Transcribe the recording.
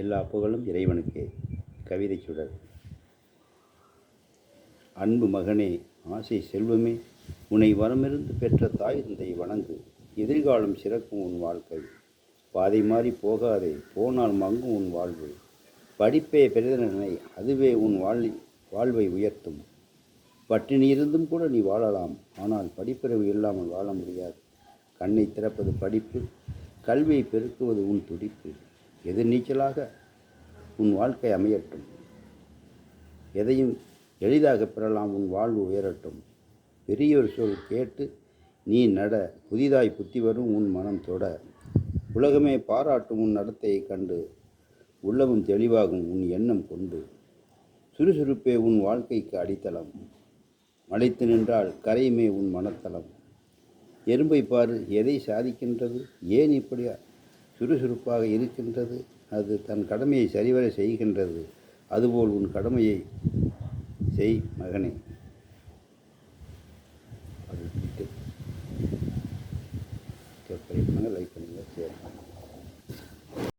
எல்லா புகழும் இறைவனுக்கே. கவிதை சுடர் அன்பு மகனே ஆசை செல்வமே உன்னை வரமிருந்து பெற்ற தாய் தந்தை வணங்கு. எதிர்காலம் சிறக்கும் உன் வாழ்க்கை. பாதை மாறி போகாதே போனால் மங்கும் உன் வாழ்வு. படிப்பே பெரிதனை அதுவே உன் வாழ் வாழ்வை உயர்த்தும். பட்டினி இருந்தும் கூட நீ வாழலாம் ஆனால் படிப்பறிவு இல்லாமல் வாழ முடியாது. கண்ணை திறப்பது படிப்பு கல்வியை பெருக்குவது உன் துடிப்பு. எதிர்நீச்சலாக உன் வாழ்க்கை அமையட்டும்? எதையும் எளிதாக பெறலாம் உன் வாழ்வு உயரட்டும்? பெரியோர் சொல் கேட்டு நீ நட புதிதாய் புத்தி வரும் உன் மனம் தொட. உலகமே பாராட்டும் உன் நடத்தையை கண்டு உள்ளமும் தெளிவாகும் உன் எண்ணம் கொண்டு. சுறுசுறுப்பே உன் வாழ்க்கைக்கு அடித்தளம். மலைத்து நின்றால் கரையுமே உன் மனத்தளம். எறும்பை பாரு எதை சாதிக்கின்றது? ஏன் இப்படியா சுறுசுறுப்பாக இருக்கின்றது அது தன் கடமையை சரிவர செய்கின்றது அதுபோல் உன் கடமையை செய் மகனே. அது லைக் பண்ணுங்கள் ஷேர் பண்ணுங்கள்